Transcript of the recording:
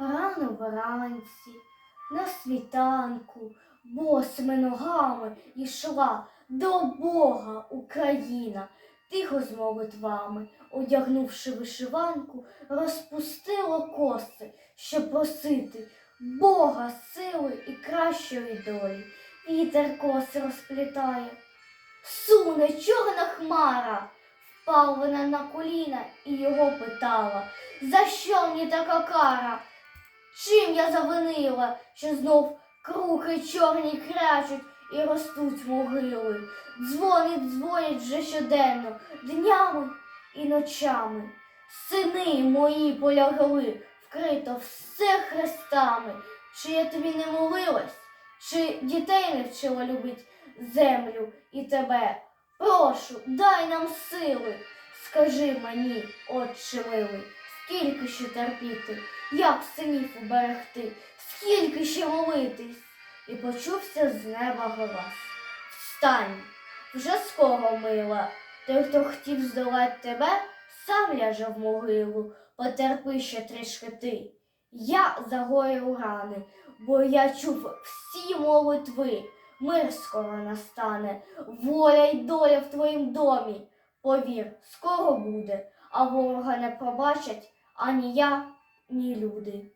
Рано вранці, на світанку, босими ногами йшла до Бога Україна, тихо з молитвами, одягнувши вишиванку, розпустила коси, щоб просити Бога сили і кращої долі. Вітер коси розплітає, суне чорна хмара. Впала вона на коліна і його питала, за що мені така кара? Чим я завинила, що знов крухи чорні крячуть і ростуть могили? Дзвонить, дзвонять вже щоденно, днями і ночами. Сини мої полягли, вкрито все хрестами. Чи я тобі не молилась, чи дітей не вчила любить землю і тебе? Прошу, дай нам сили. Скажи мені, отче милий, скільки ще терпіти, як синів уберегти, скільки ще молитись? І почувся з неба голос. Встань, вже скоро мила. Той, хто хотів здолати тебе, сам ляже в могилу, потерпи ще трішки ти. Я загою рани, бо я чув всі молитви. Мир скоро настане, воля й доля в твоїм домі. Повір, скоро буде, а ворога не пробачать ані я, ні люди.